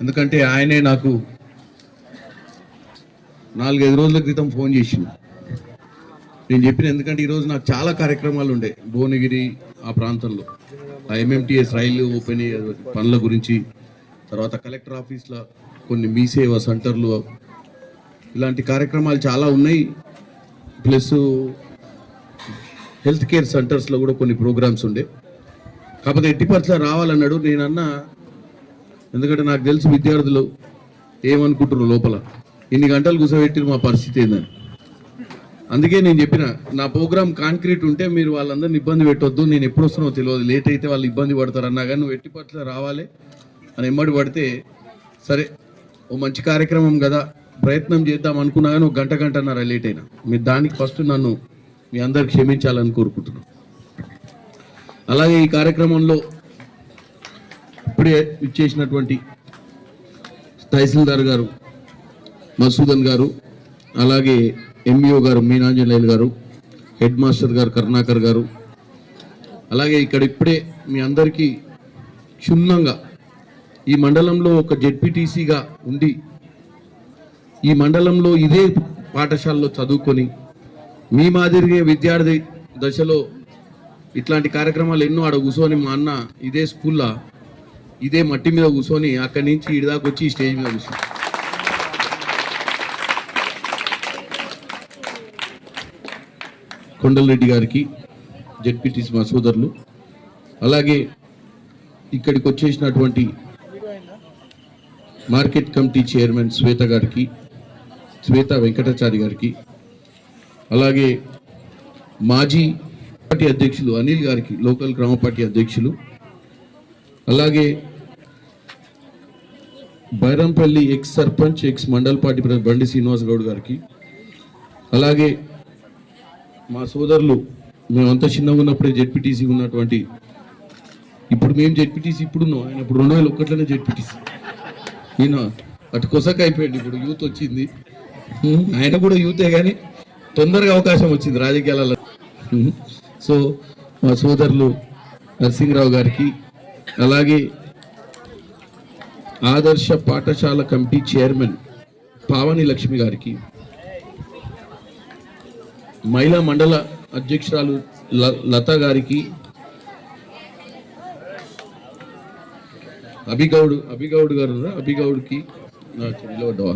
ఎందుకంటే ఆయనే నాకు నాలుగైదు రోజుల క్రితం ఫోన్ చేసింది నేను చెప్పిన ఎందుకంటే ఈరోజు నాకు చాలా కార్యక్రమాలు ఉండే. భువనగిరి ఆ ప్రాంతంలో. ఆ ఎంఎంటీఎస్ రైలు ఓపెన్ అయ్యే పనుల గురించి తర్వాత కలెక్టర్ ఆఫీస్లో కొన్ని మీ సేవ సెంటర్లు ఇలాంటి కార్యక్రమాలు చాలా ఉన్నాయి. ప్లస్ హెల్త్ కేర్ సెంటర్స్లో కూడా కొన్ని ప్రోగ్రామ్స్ ఉండే. కాకపోతే ఎట్టి పరిస్థితుల్లో రావాలన్నాడు. నేనన్నా ఎందుకంటే నాకు తెలుసు విద్యార్థులు ఏమనుకుంటున్నారు లోపల? ఇన్ని గంటలు కూర్చోబెట్టి మా పరిస్థితి ఏందని. అందుకే నేను చెప్పిన నా ప్రోగ్రామ్ కాంక్రీట్ ఉంటే మీరు వాళ్ళందరిని ఇబ్బంది పెట్టొద్దు నేను ఎప్పుడు వస్తున్నావో తెలియదు. లేట్ అయితే వాళ్ళు ఇబ్బంది పడతారన్నా కానీ నువ్వు ఎట్టి పట్ల రావాలి అని ఎమ్మడి పడితే సరే ఓ మంచి కార్యక్రమం కదా ప్రయత్నం చేద్దాం అనుకున్నా కానీ ఒక గంట గంటన్నర లేట్ అయినా. మీరు దానికి ఫస్ట్ నన్ను మీ అందరు క్షమించాలని కోరుకుంటున్నాను. అలాగే ఈ కార్యక్రమంలో ఇప్పుడే ఇచ్చేసినటువంటి తహసీల్దార్ గారు మసూదన్ గారు అలాగే ఎంఈఓ గారు మీనాంజనేయులు గారు హెడ్ మాస్టర్ గారు కరుణాకర్ గారు అలాగే ఇక్కడ ఇప్పుడే మీ అందరికీ క్షుణ్ణంగా ఈ మండలంలో ఒక జెడ్పీటీసీగా ఉండి ఈ మండలంలో ఇదే పాఠశాలలో చదువుకొని మీ మాదిరిగా విద్యార్థి దశలో ఇట్లాంటి కార్యక్రమాలు ఎన్నో ఆడ కూర్చొని మా అన్న ఇదే స్కూల్లో ఇదే మట్టి మీద కూర్చొని అక్కడి నుంచి ఇడి దాకా వచ్చి ఈ స్టేజ్ మీద కూర్చొని. కొండలరెడ్డి గారికి జడ్పీటీసీ మా సోదరులు అలాగే ఇక్కడికి వచ్చేసినటువంటి మార్కెట్ కమిటీ చైర్మన్ శ్వేత గారికి శ్వేత వెంకటాచారి గారికి అలాగే మాజీ పార్టీ అధ్యక్షులు అనిల్ గారికి లోకల్ గ్రామ పార్టీ అధ్యక్షులు అలాగే Bairampalli ex sarpanch ex mandal party Bandi Srinivas Goud గారికి. అలాగే మా సోదరులు మేమంతా చిన్నగా ఉన్నప్పుడే జెడ్పీటీసీ ఉన్నటువంటి ఇప్పుడు మేము జెడ్పీటీసీ ఇప్పుడు ఉన్నాం ఆయన ఇప్పుడు రెండు వేల ఒకటిలోనే జెడ్పీటీసీ. ఈయన అటు కొసక అయిపోయాడు ఇప్పుడు యూత్ వచ్చింది. ఆయన కూడా యూతే కానీ తొందరగా అవకాశం వచ్చింది రాజకీయాలలో. సో మా సోదరులు నరసింహరావు గారికి అలాగే ఆదర్శ పాఠశాల కమిటీ చైర్మన్ పావని లక్ష్మి గారికి మహిళా మండల అధ్యక్షురాలు ల- లత గారికి అభిగౌడ్ అభిగౌడ్ గారు అభిగౌడ్కి నా నిలబడ్డావా?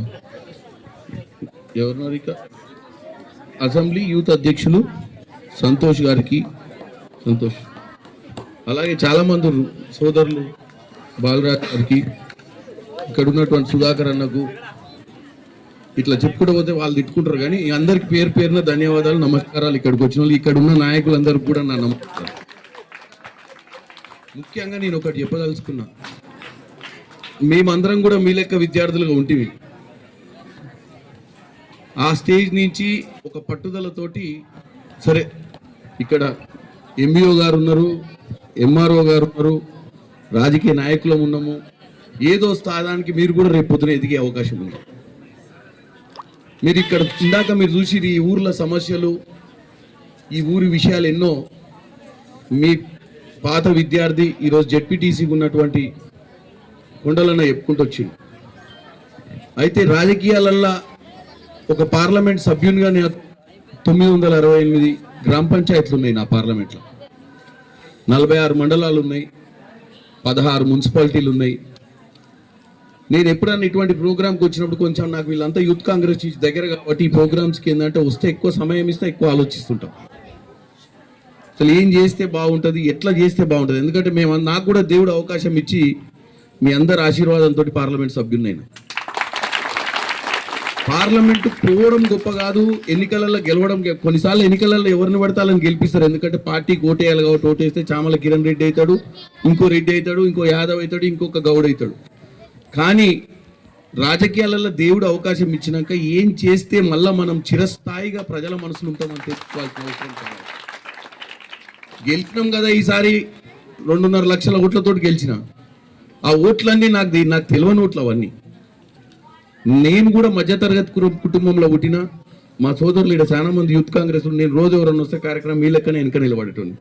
అసెంబ్లీ యూత్ అధ్యక్షులు సంతోష్ గారికి సంతోష్. అలాగే చాలా మంది సోదరులు బాలరాజ్ గారికి ఇక్కడ ఉన్నటువంటి సుధాకర్ అన్నకు ఇట్లా చెప్పుకుంటూ పోతే వాళ్ళు తిట్టుకుంటారు కానీ అందరికి పేరు పేరున ధన్యవాదాలు నమస్కారాలు ఇక్కడికి వచ్చిన వాళ్ళు. ఇక్కడ ఉన్న నాయకులందరికీ కూడా నా నమస్కారం. ముఖ్యంగా నేను ఒకటి చెప్పదలుచుకున్నా. మేమందరం కూడా మీ లెక్క విద్యార్థులుగా ఉంటివి ఆ స్టేజ్ నుంచి ఒక పట్టుదలతోటి సరే ఇక్కడ ఎంబీఓ గారు ఉన్నారు ఎంఆర్ఓ గారు ఉన్నారు రాజకీయ నాయకులం ఉన్నాము. ఏదో స్థానానికి మీరు కూడా రేపు పొద్దున ఎదిగే అవకాశం ఉంది. మీరు ఇక్కడ ఇందాక మీరు చూసి ఈ ఊర్ల సమస్యలు ఈ ఊరి విషయాలు ఎన్నో. మీ పాత విద్యార్థి ఈరోజు జెడ్పీటీసీకి ఉన్నటువంటి కొండలన్న చెప్పుకుంటూ వచ్చింది అయితే రాజకీయాలల్లో ఒక పార్లమెంట్ సభ్యునిగా నేను తొమ్మిది వందల అరవై ఎనిమిది గ్రామ పంచాయతీలు ఉన్నాయి నా పార్లమెంట్లో. నలభై ఆరు మండలాలు ఉన్నాయి పదహారు మున్సిపాలిటీలు ఉన్నాయి. నేను ఎప్పుడన్నా ఇటువంటి ప్రోగ్రామ్కి వచ్చినప్పుడు కొంచెం నాకు వీళ్ళంతా యూత్ కాంగ్రెస్ దగ్గర కాబట్టి ఈ ప్రోగ్రామ్స్కి ఏంటంటే వస్తే ఎక్కువ సమయం ఇస్తే ఎక్కువ ఆలోచిస్తుంటాం. అసలు ఏం చేస్తే బాగుంటుంది ఎట్లా చేస్తే బాగుంటుంది? ఎందుకంటే మేము నాకు కూడా దేవుడు అవకాశం ఇచ్చి మీ అందరి ఆశీర్వాదంతో పార్లమెంట్ సభ్యున్నాయి పార్లమెంట్ పోవడం గొప్ప కాదు ఎన్నికలలో గెలవడం కొన్నిసార్లు ఎన్నికలలో ఎవరిని పడతాలని గెలిపిస్తారు. ఎందుకంటే పార్టీకి ఓటేయాలి కాబట్టి ఓటేస్తే చామల కిరణ్ రెడ్డి అవుతాడు ఇంకో రెడ్డి అవుతాడు ఇంకో యాదవ్ అవుతాడు ఇంకొక గౌడ్ అవుతాడు. కానీ రాజకీయాలలో దేవుడు అవకాశం ఇచ్చినాక ఏం చేస్తే మళ్ళా మనం చిరస్థాయిగా ప్రజల మనసులు ఉంటామని తెలుసుకోవాల్సిన అవసరం గెలిచినాం కదా ఈసారి రెండున్నర లక్షల ఓట్లతో గెలిచిన. ఆ ఓట్లన్నీ నాకు నాకు తెలియని ఓట్లు అవన్నీ. నేను కూడా మధ్యతరగతి కుటుంబంలో పుట్టిన మా సోదరులు ఇక్కడ చాలా మంది యూత్ కాంగ్రెస్ నేను రోజు ఎవరన్నా వస్తే కార్యక్రమం మీ లెక్కనే వెనక నిలబడేటోని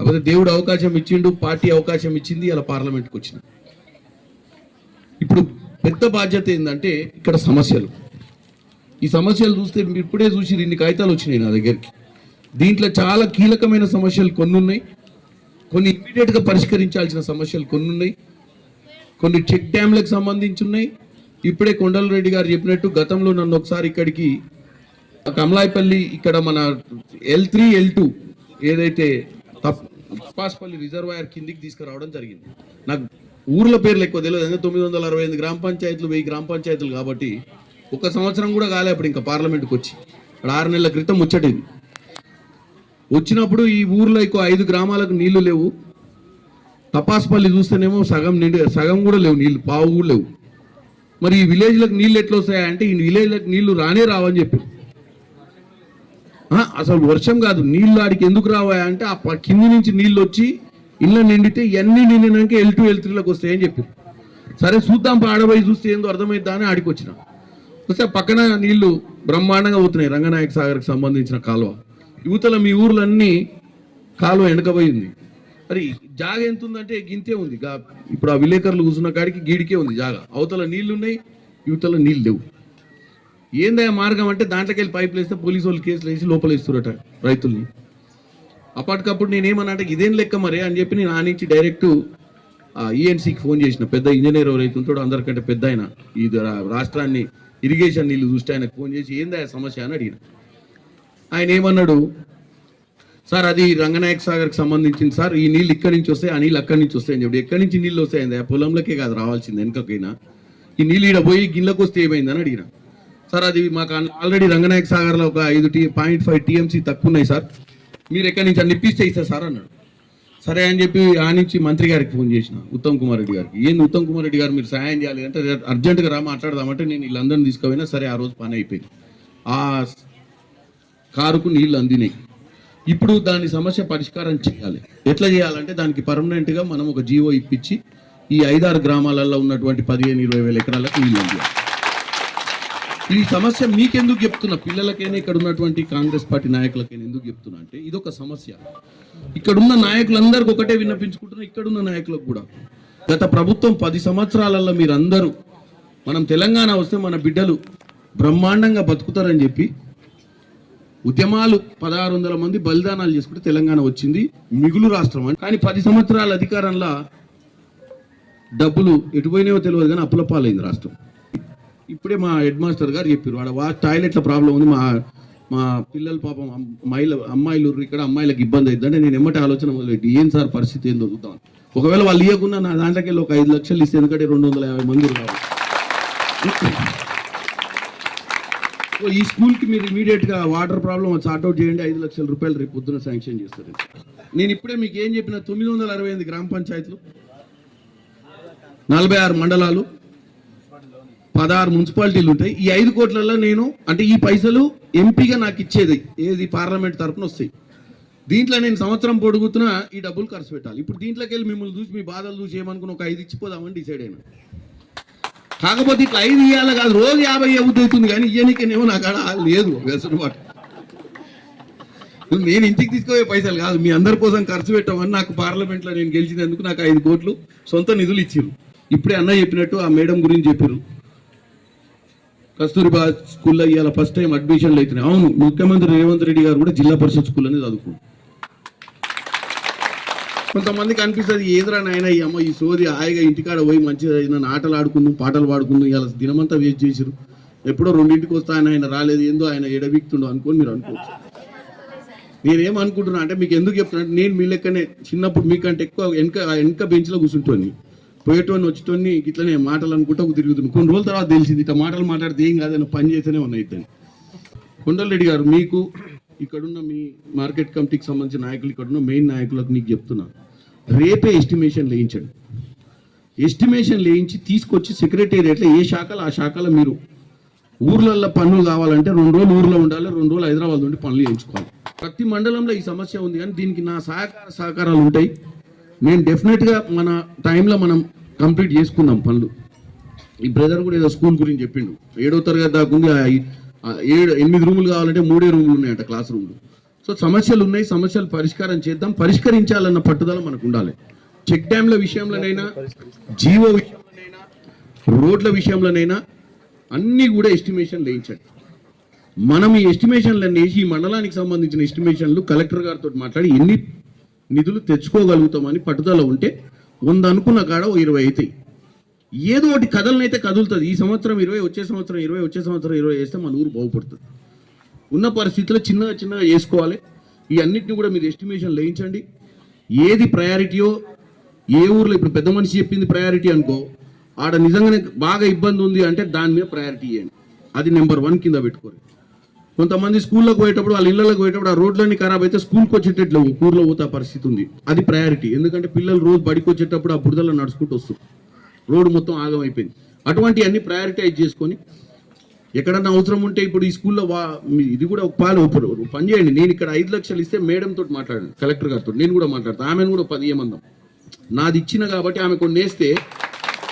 కాకపోతే దేవుడు అవకాశం ఇచ్చిండు పార్టీ అవకాశం ఇచ్చింది అలా పార్లమెంట్కి వచ్చిన. ఇప్పుడు పెద్ద బాధ్యత ఏంటంటే ఇక్కడ సమస్యలు. ఈ సమస్యలు చూస్తే మీరు ఇప్పుడే చూసి ఇన్ని కాగితాలు వచ్చినాయి నా దగ్గరికి. దీంట్లో చాలా కీలకమైన సమస్యలు కొన్ని ఉన్నాయి కొన్ని ఇమ్మీడియట్గా పరిష్కరించాల్సిన సమస్యలు కొన్ని ఉన్నాయి కొన్ని చెక్ డ్యామ్లకు సంబంధించి ఉన్నాయి ఇప్పుడే కొండలరెడ్డి గారు చెప్పినట్టు గతంలో నన్ను ఒకసారి ఇక్కడికి కమలాయిపల్లి ఇక్కడ మన ఎల్ త్రీ ఎల్ టూ ఏదైతే తప్ తప్పాస్పల్లి రిజర్వాయర్ కిందికి తీసుకురావడం జరిగింది. నాకు ఊర్ల పేర్లు ఎక్కువ తెలియదు. ఎందుకంటే తొమ్మిది వందల అరవై ఐదు గ్రామ పంచాయతీలు వెయ్యి గ్రామ పంచాయతీలు కాబట్టి ఒక సంవత్సరం కూడా కాలే అప్పుడు ఇంకా పార్లమెంట్కి వచ్చి. అక్కడ ఆరు నెలల క్రితం ముచ్చటింది. వచ్చినప్పుడు ఈ ఊర్లో ఎక్కువ ఐదు గ్రామాలకు నీళ్ళు లేవు. తపాసుపల్లి చూస్తేనేమో సగం నిండు సగం కూడా లేవు నీళ్ళు పావు లేవు. మరి ఈ విలేజ్లకు నీళ్ళు ఎట్లా వస్తాయంటే ఈ విలేజ్లకు నీళ్ళు రానే రావని చెప్పారు. అసలు వర్షం కాదు. నీళ్ళు ఆడికి ఎందుకు రావాయంటే ఆ ప- కింది నుంచి నీళ్ళు వచ్చి ఇళ్ళ నిండితే ఇవన్నీ నిండినాక ఎల్ టూ ఎల్ త్రీలకు వస్తాయని చెప్పారు సరే చూద్దాం ఆడబోయి చూస్తే ఏందో అర్థమైద్దా అని ఆడికి వచ్చిన. వస్తే పక్కన నీళ్ళు బ్రహ్మాండంగా పోతున్నాయి రంగనాయక సాగర్కి సంబంధించిన కాలువ. యువతల మీ ఊర్లన్నీ కాలువ వెనకబోయింది మరి జాగ ఎంత ఉందంటే గింతే ఉంది. ఇప్పుడు ఆ విలేకరులు కూర్చున్న కాడికి గీడికే ఉంది జాగ. అవతల నీళ్ళు ఉన్నాయి యువతల నీళ్ళు లేవు. ఏందయ్యా మార్గం అంటే దాంట్లోకి వెళ్ళి పైపులు వేస్తే పోలీసు వాళ్ళు కేసులు వేసి లోపల వేస్తురట రైతుల్ని. అప్పటికప్పుడు నేనేమన్నా అంటే ఇదేం లెక్క మరి? అని చెప్పి నేను ఆ నుంచి డైరెక్ట్ ఈఎన్సీకి ఫోన్ చేసిన. పెద్ద ఇంజనీర్ ఎవరైతే ఉంటాడో అందరికంటే పెద్ద ఆయన. ఈ రాష్ట్రాన్ని ఇరిగేషన్ నీళ్ళు చూస్తే ఆయనకు ఫోన్ చేసి ఏందా సమస్య? అని అడిగిన. ఆయన ఏమన్నాడు సార్ అది రంగనాయక సాగర్కి సంబంధించింది సార్. ఈ నీళ్ళు ఇక్కడి నుంచి వస్తాయి ఆ నీళ్ళు అక్కడి నుంచి వస్తాయని చెప్పి. ఎక్కడి నుంచి నీళ్ళు వస్తాయింది ఆ పొలంలోకే కాదు రావాల్సింది వెనకకైనా. ఈ నీళ్ళు ఈడ పోయి గిన్నెలకు వస్తే ఏమైందని అడిగిన. సార్ అది మాకు ఆల్రెడీ రంగనాయక సాగర్లో ఒక ఐదు టీ పాయింట్ ఫైవ్ టీఎంసీ తక్కువ ఉన్నాయి సార్. మీరు ఎక్కడి నుంచి అన్ని ఇప్పిస్తే ఇస్తా సార్ అన్నాడు. సరే అని చెప్పి ఆ నుంచి మంత్రి గారికి ఫోన్ చేసిన ఉత్తమ్ కుమార్ రెడ్డి గారికి. ఏంది ఉత్తమ్ కుమార్ రెడ్డి గారు మీరు సహాయం చేయాలి అంటే అర్జెంటుగా రా మాట్లాడదామంటే నేను వీళ్ళందరినీ తీసుకుపోయినా సరే ఆ రోజు పని అయిపోయింది. ఆ కారుకు నీళ్ళు అందినాయి. ఇప్పుడు దాని సమస్య పరిష్కారం చేయాలి. ఎట్లా చేయాలంటే దానికి పర్మనెంట్గా మనం ఒక జీవో ఇప్పించి ఈ ఐదారు గ్రామాలలో ఉన్నటువంటి పదిహేను ఇరవై వేల ఎకరాలకు నీళ్ళు అందియాలి. ఈ సమస్య మీకెందుకు చెప్తున్నా? పిల్లలకైనా ఇక్కడ ఉన్నటువంటి కాంగ్రెస్ పార్టీ నాయకులకైనా ఎందుకు చెప్తున్నా అంటే ఇదొక సమస్య. ఇక్కడున్న నాయకులందరికీ ఒకటే విన్నపించుకుంటున్నా ఇక్కడున్న నాయకులకు కూడా. గత ప్రభుత్వం పది సంవత్సరాలలో మీరందరూ మనం తెలంగాణ వస్తే మన బిడ్డలు బ్రహ్మాండంగా బతుకుతారని చెప్పి ఉద్యమాలు పదహారు వందల మంది బలిదానాలు చేసుకుంటే తెలంగాణ వచ్చింది మిగులు రాష్ట్రం అని. కానీ పది సంవత్సరాల అధికారంలో డబ్బులు ఎటుపోయినాయో తెలియదు కానీ అప్పుల పాలైంది రాష్ట్రం. ఇప్పుడే మా హెడ్ మాస్టర్ గారు చెప్పారు. ఆడ వా టాయిలెట్ల ప్రాబ్లం ఉంది. మా మా పిల్లల పాపం అమ్మాయిల అమ్మాయిలు ఇక్కడ అమ్మాయిలకు ఇబ్బంది అవుతుందంటే నేను ఎమ్మటి ఆలోచన మొదలెట్టి ఏం సార్ పరిస్థితి? ఏందో చూద్దాం. ఒకవేళ వాళ్ళు ఇవ్వకుండా నా దాంట్లోకి ఒక ఐదు లక్షలు ఇస్తే ఎందుకంటే రెండు వందల యాభై మంది ఈ స్కూల్కి మీరు ఇమీడియట్గా వాటర్ ప్రాబ్లం సార్ట్అవుట్ చేయండి. ఐదు లక్షల రూపాయలు రేపు పొద్దున శాంక్షన్ చేస్తారు. నేను ఇప్పుడే మీకు ఏం చెప్పిన తొమ్మిది వందల అరవై ఎనిమిది గ్రామ పంచాయతీలు నలభై ఆరు మండలాలు పదహారు మున్సిపాలిటీలు ఉంటాయి. ఈ ఐదు కోట్లలో నేను అంటే ఈ పైసలు ఎంపీగా నాకు ఇచ్చేది ఏది పార్లమెంట్ తరపున వస్తాయి. దీంట్లో నేను సంవత్సరం పొడుగుతున్నా ఈ డబ్బులు ఖర్చు పెట్టాలి. ఇప్పుడు దీంట్లోకి వెళ్ళి మిమ్మల్ని చూసి మీ బాధలు చూసి ఏమనుకుని ఒక ఐదు ఇచ్చిపోదామని డిసైడ్ అయినా. కాకపోతే ఇట్లా ఐదు ఇవ్వాలి కాదు రోజు యాభై అవుతుంది అవుతుంది కానీ ఇయ్యనికేనేమో నాకు ఆడ లేదు వెసులుబాటు నేను ఇంటికి తీసుకోవే పైసలు కాదు మీ అందరి కోసం ఖర్చు పెట్టామని నాకు పార్లమెంట్లో నేను గెలిచినందుకు నాకు ఐదు కోట్లు సొంత నిధులు ఇచ్చారు ఇప్పుడే అన్న చెప్పినట్టు ఆ మేడం గురించి చెప్పారు కస్తూరిబా స్కూల్లో ఇవాళ ఫస్ట్ టైం అడ్మిషన్లు అవుతున్నాయి అవును ముఖ్యమంత్రి రేవంత్ రెడ్డి గారు కూడా జిల్లా పరిషత్ స్కూల్ అనేది చదువుకుంటారు కొంతమందికి అనిపిస్తుంది ఏదిరా నాయన ఈ అమ్మ ఈ సోది హాయిగా ఇంటికాడ పోయి మంచిగా ఏదైనా ఆటలు ఆడుకుందాం పాటలు పాడుకుందాం ఇలా దినమంతా వేస్ట్ చేసిరు ఎప్పుడో రెండింటికి వస్తా ఆయన ఆయన రాలేదు ఏందో ఆయన ఎడబిక్తుండో అనుకోని మీరు అనుకోవచ్చు. నేనేం అనుకుంటున్నా అంటే మీకు ఎందుకు చెప్తున్నా నేను మీ లెక్కనే చిన్నప్పుడు మీకంటే ఎక్కువ వెనక వెనక బెంచ్లో కూర్చుంటోని పోయేటోని వచ్చేటోని ఇట్లనే మాటలు అనుకుంటా తిరుగుతుంది కొన్ని రోజుల తర్వాత తెలిసింది ఇట్లా మాటలు మాట్లాడితే ఏం కాదని పని చేస్తేనే ఉన్నాయి ఇద్దని కొండలరెడ్డి గారు మీకు ఇక్కడున్న మీ మార్కెట్ కమిటీకి సంబంధించిన నాయకులు ఇక్కడున్న మెయిన్ నాయకులకు నీకు చెప్తున్నా. రేపే ఎస్టిమేషన్ వేయించండి ఎస్టిమేషన్ వేయించి తీసుకొచ్చి సెక్రటేరియట్లో ఏ శాఖలు ఆ శాఖలో మీరు ఊర్లలో పనులు కావాలంటే రెండు రోజులు ఊర్లో ఉండాలి రెండు రోజులు హైదరాబాద్ నుండి పనులు చేయించుకోవాలి. ప్రతి మండలంలో ఈ సమస్య ఉంది కానీ దీనికి నా సహకార సహకారాలు ఉంటాయి. నేను డెఫినెట్గా మన టైంలో మనం కంప్లీట్ చేసుకుందాం పనులు. ఈ బ్రదర్ కూడా ఏదో స్కూల్ గురించి చెప్పిండు. ఏడో తరగతి దాకా ఉంది ఏడు ఎనిమిది రూములు కావాలంటే మూడే రూములు ఉన్నాయంట క్లాస్ రూమ్లు. సో సమస్యలు ఉన్నాయి సమస్యలు పరిష్కారం చేద్దాం పరిష్కరించాలన్న పట్టుదల మనకు ఉండాలి. చెక్ డ్యాంల విషయంలోనైనా జీవో విషయంలోనైనా రోడ్ల విషయంలోనైనా అన్నీ కూడా ఎస్టిమేషన్ వేయించండి. మనం ఈ ఎస్టిమేషన్లన్నీ వేసి ఈ మండలానికి సంబంధించిన ఎస్టిమేషన్లు కలెక్టర్ గారితో మాట్లాడి ఎన్ని నిధులు తెచ్చుకోగలుగుతామని పట్టుదల ఉంటే వంద అనుకున్న కాడ ఓ ఇరవై అవుతాయి ఏదో ఒకటి కథలనైతే కదులుతుంది. ఈ సంవత్సరం ఇరవై వచ్చే సంవత్సరం ఇరవై వచ్చే సంవత్సరం ఇరవై వేస్తే మన ఊరు బాగుపడుతుంది. ఉన్న పరిస్థితుల్లో చిన్నగా చిన్నగా వేసుకోవాలి ఈ అన్నిటిని కూడా మీరు ఎస్టిమేషన్ లేయించండి ఏది ప్రయారిటీయో ఏ ఊర్లో ఇప్పుడు పెద్ద మనిషి చెప్పింది ప్రయారిటీ అనుకో ఆడ నిజంగానే బాగా ఇబ్బంది ఉంది అంటే దాని మీద ప్రయారిటీ ఇవ్వండి అది నెంబర్ వన్ కింద పెట్టుకోరు. కొంతమంది స్కూల్లో పోయేటప్పుడు వాళ్ళ ఇళ్ళకి పోయేటప్పుడు ఆ రోడ్లన్నీ ఖరాబ్ అయితే స్కూల్కి వచ్చేటట్లు ఊర్లో పోతా పరిస్థితి ఉంది. అది ప్రయారిటీ ఎందుకంటే పిల్లలు రోజు బడికి వచ్చేటప్పుడు ఆ బురదలో నడుచుకుంటూ వస్తుంది రోడ్డు మొత్తం ఆగమైపోయింది అటువంటి అన్ని ప్రయారిటైజ్ చేసుకొని ఎక్కడన్నా అవసరం ఉంటే ఇప్పుడు ఈ స్కూల్లో వా మీ- ఇది కూడా ఒక పాలు ఒక పని చేయండి. నేను ఇక్కడ ఐదు లక్షలు ఇస్తే మేడంతో తోటి కలెక్టర్ గారితో. నేను కూడా మాట్లాడతాను ఆమెను కూడా పది ఏమందాం. నాది ఇచ్చిన కాబట్టి ఆమె కొన్ని వేస్తే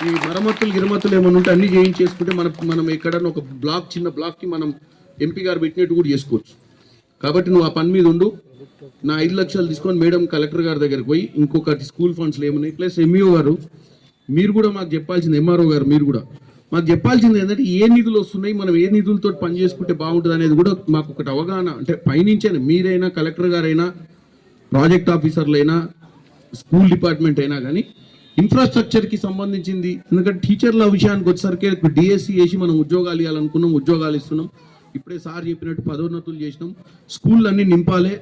ఈ మరమ్మతులు గిరమతులు ఏమైనా ఉంటే అన్ని చేయించేసుకుంటే మనం మనం ఎక్కడన్నా ఒక బ్లాక్ చిన్న బ్లాక్కి మనం ఎంపీ గారు పెట్టినట్టు కూడా చేసుకోవచ్చు. కాబట్టి నువ్వు ఆ పని మీద ఉండు. నా ఐదు లక్షలు తీసుకొని మేడం కలెక్టర్ గారి దగ్గరికి పోయి ఇంకొకటి స్కూల్ ఫండ్స్లు ఏమున్నాయి? ప్లస్ ఎంఈఓ గారు మీరు కూడా మాకు చెప్పాల్సింది ఎంఆర్ఓ గారు మీరు కూడా. మాకు చెప్పాల్సింది ఏంటంటే ఏ నిధులు వస్తున్నాయి మనం ఏ నిధులతో పని చేసుకుంటే బాగుంటుంది అనేది కూడా మాకు ఒకటి అవగాహన అంటే పైనుంచే మీరైనా కలెక్టర్ గారైనా ప్రాజెక్ట్ ఆఫీసర్లైనా స్కూల్ డిపార్ట్మెంట్ అయినా కానీ ఇన్ఫ్రాస్ట్రక్చర్కి సంబంధించింది. ఎందుకంటే టీచర్ల విషయానికి వచ్చేసరికి డిఎస్సి వేసి మనం ఉద్యోగాలు ఇవ్వాలనుకున్నాం ఉద్యోగాలు ఇస్తున్నాం. ఇప్పుడే సార్ చెప్పినట్టు పదోన్నతులు చేసినాం. స్కూళ్ళన్నీ అన్ని నింపాలి.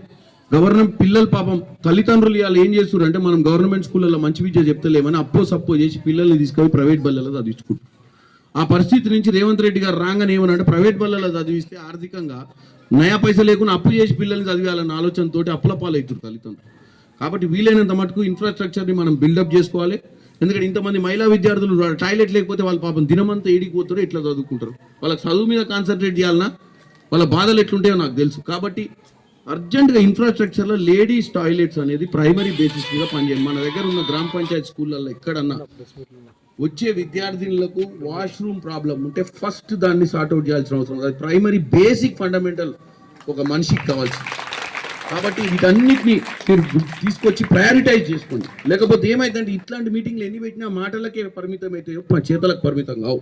గవర్నమెంట్ పిల్లలు పాపం తల్లిదండ్రులు ఇవాళ ఏం చేస్తున్నారు అంటే మనం గవర్నమెంట్ స్కూళ్ళలో మంచి విద్య చెప్తలేమని అప్పో సప్పో చేసి పిల్లల్ని తీసుకొని ప్రైవేట్ బల్లల్లో చదివించుకుంటారు ఆ పరిస్థితి నుంచి రేవంత్ రెడ్డి గారు రాగానే ఏమనంటే ప్రైవేట్ బళ్ళలో చదివిస్తే ఆర్థికంగా నయా పైసలు లేకుండా అప్పు చేసి పిల్లల్ని చదివాలన్న ఆలోచనతోటి అప్పుల పాలవుతారు తల్లిదండ్రులు. కాబట్టి వీలైనంత మటుకు ఇన్ఫ్రాస్ట్రక్చర్ని మనం బిల్డప్ చేసుకోవాలి. ఎందుకంటే ఇంతమంది మహిళా విద్యార్థులు టాయిలెట్ లేకపోతే వాళ్ళ పాపం దినమంతా ఏడికిపోతారో ఇట్లా చదువుకుంటారు? వాళ్ళకి చదువు మీద కాన్సన్ట్రేట్ చేయాలన్నా వాళ్ళ బాధలు ఎట్లుంటాయో నాకు తెలుసు. కాబట్టి అర్జెంటుగా ఇన్ఫ్రాస్ట్రక్చర్లో లేడీస్ టాయిలెట్స్ అనేది ప్రైమరీ బేసిస్ మీద పనిచేయాలి. మన దగ్గర ఉన్న గ్రామ పంచాయతీ స్కూళ్ళల్లో ఎక్కడన్నా వచ్చే విద్యార్థినులకు వాష్రూమ్ ప్రాబ్లం ఉంటే ఫస్ట్ దాన్ని సార్ట్అవుట్ చేయాల్సిన అవసరం ఉంది. అది ప్రైమరీ బేసిక్ ఫండమెంటల్ ఒక మనిషికి కావాల్సింది. కాబట్టి వీటన్నిటిని మీరు తీసుకొచ్చి ప్రయారిటైజ్ చేసుకోండి. లేకపోతే ఏమైందంటే ఇట్లాంటి మీటింగ్లు ఎన్ని పెట్టినా మాటలకే పరిమితం అయితే మా చేతలకు పరిమితం కావు.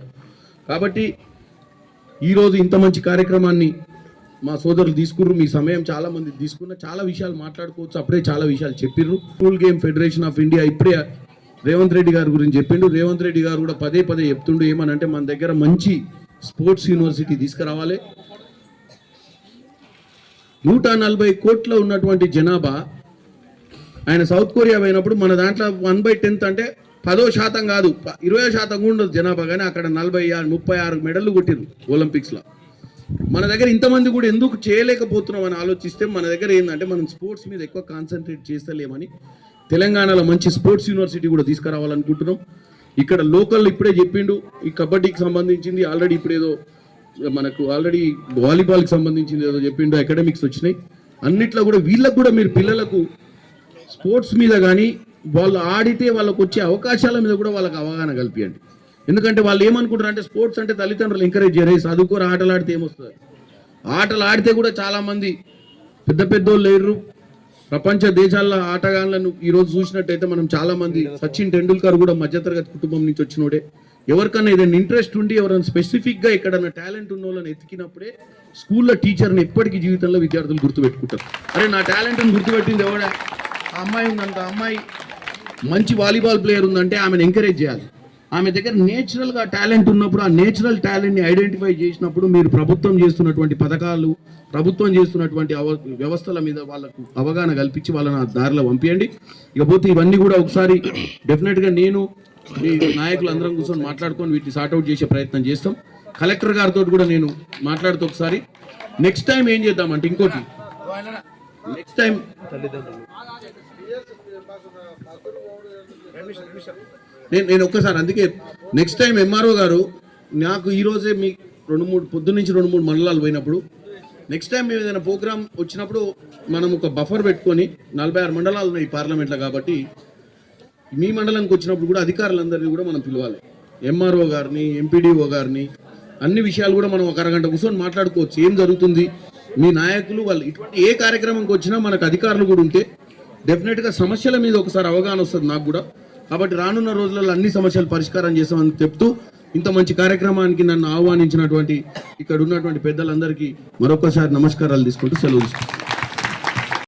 కాబట్టి ఈరోజు ఇంత మంచి కార్యక్రమాన్ని మా సోదరులు తీసుకుర్రు మీ సమయం చాలా మంది తీసుకున్న చాలా విషయాలు మాట్లాడుకోవచ్చు అప్పుడే చాలా విషయాలు చెప్పిర్రు. School game federation of India ఇప్పుడే రేవంత్ రెడ్డి గారి గురించి చెప్పిండు. రేవంత్ రెడ్డి గారు కూడా పదే పదే చెప్తుండు ఏమనంటే మన దగ్గర మంచి స్పోర్ట్స్ యూనివర్సిటీ తీసుకురావాలి. నూట నలభై కోట్ల ఉన్నటువంటి జనాభా ఆయన సౌత్ కొరియా పోయినప్పుడు మన దాంట్లో వన్ బై టెన్త్ అంటే పదో శాతం కాదు ఇరవై శాతం కూడా ఉండదు జనాభా కానీ అక్కడ నలభై ఆరు ముప్పై ఆరు మెడల్లు కొట్టిరు ఒలింపిక్స్లో. మన దగ్గర ఇంతమంది కూడా ఎందుకు చేయలేకపోతున్నాం అని ఆలోచిస్తే మన దగ్గర ఏంటంటే మనం స్పోర్ట్స్ మీద ఎక్కువ కాన్సన్ట్రేట్ చేస్తలేమని తెలంగాణలో మంచి స్పోర్ట్స్ యూనివర్సిటీ కూడా తీసుకురావాలనుకుంటున్నాం. ఇక్కడ లోకల్ ఇప్పుడే చెప్పిండు ఈ కబడ్డీకి సంబంధించింది ఆల్రెడీ ఇప్పుడు ఏదో మనకు ఆల్రెడీ వాలీబాల్కి సంబంధించింది ఏదో చెప్పిండు అకాడమిక్స్ వచ్చినాయి. అన్నిట్లో కూడా వీళ్ళకు కూడా మీరు పిల్లలకు స్పోర్ట్స్ మీద కానీ వాళ్ళు ఆడితే వాళ్ళకు వచ్చే అవకాశాల మీద కూడా వాళ్ళకి అవగాహన కల్పించండి ఎందుకంటే వాళ్ళు ఏమనుకుంటారు అంటే స్పోర్ట్స్ అంటే తల్లిదండ్రులు ఎంకరేజ్ చేయరు. "ఏ, చదువుకోరు ఆటలు ఆడితే ఏమొస్తుంది? ఆటలు ఆడితే కూడా చాలా మంది పెద్ద పెద్దోళ్ళు లేరు. ప్రపంచ దేశాల ఆటగాళ్ళను ఈరోజు చూసినట్టయితే మనం చాలా మంది సచిన్ టెండూల్కర్ కూడా మధ్యతరగతి కుటుంబం నుంచి వచ్చినోడే. ఎవరికన్నా ఏదైనా ఇంట్రెస్ట్ ఉండి ఎవరైనా స్పెసిఫిక్గా ఎక్కడన్నా టాలెంట్ ఉన్న వాళ్ళని ఎతికినప్పుడే స్కూల్లో టీచర్ని ఎప్పటికీ జీవితంలో విద్యార్థులు గుర్తుపెట్టుకుంటారు. అరే నా టాలెంట్ని గుర్తుపెట్టింది ఎవడా? ఆ అమ్మాయి ఉందంత అమ్మాయి మంచి వాలీబాల్ ప్లేయర్ ఉందంటే ఆమెను ఎంకరేజ్ చేయాలి. ఆమె దగ్గర నేచురల్గా టాలెంట్ ఉన్నప్పుడు ఆ నేచురల్ టాలెంట్ని ఐడెంటిఫై చేసినప్పుడు మీరు ప్రభుత్వం చేస్తున్నటువంటి పథకాలు ప్రభుత్వం చేస్తున్నటువంటి అవ- వ్యవస్థల మీద వాళ్ళకు అవగాహన కల్పించి వాళ్ళని ఆ దారిలో పంపించండి ఇకపోతే ఇవన్నీ కూడా ఒకసారి డెఫినెట్గా నేను మీ నాయకులు అందరం కూర్చొని మాట్లాడుకొని వీటిని సార్ట్అవుట్ చేసే ప్రయత్నం చేస్తాం. కలెక్టర్ గారితో కూడా నేను మాట్లాడుతూ ఒకసారి. నెక్స్ట్ టైం ఏం చేద్దామంటే ఇంకోటి. నెక్స్ట్ టైం నేను నేను ఒక్కసారి అందుకే నెక్స్ట్ టైం ఎంఆర్ఓ గారు నాకు ఈరోజే మీ రెండు మూడు పొద్దు నుంచి రెండు మూడు మండలాలు పోయినప్పుడు నెక్స్ట్ టైం మేము ఏదైనా ప్రోగ్రామ్ వచ్చినప్పుడు మనం ఒక బఫర్ పెట్టుకొని నలభై ఆరు మండలాలు ఉన్నాయి పార్లమెంట్లో కాబట్టి మీ మండలంకి వచ్చినప్పుడు కూడా అధికారులందరినీ కూడా మనం పిలవాలి. ఎంఆర్ఓ గారిని ఎంపీడీఓ గారిని అన్ని విషయాలు కూడా మనం ఒక అరగంట కూర్చొని మాట్లాడుకోవచ్చు. ఏం జరుగుతుంది? మీ నాయకులు వాళ్ళు ఇటువంటి ఏ కార్యక్రమంకి వచ్చినా మనకు అధికారులు కూడా ఉంటే డెఫినెట్గా సమస్యల మీద ఒకసారి అవగాహన వస్తుంది నాకు కూడా. కాబట్టి రానున్న రోజులలో అన్ని సమస్యలు పరిష్కారం చేస్తామని చెప్తూ ఇంత మంచి కార్యక్రమానికి నన్ను ఆహ్వానించినటువంటి ఇక్కడ ఉన్నటువంటి పెద్దలందరికీ మరొకసారి నమస్కారాలు తీసుకుంటూ సెలవు తీసుకుంటాను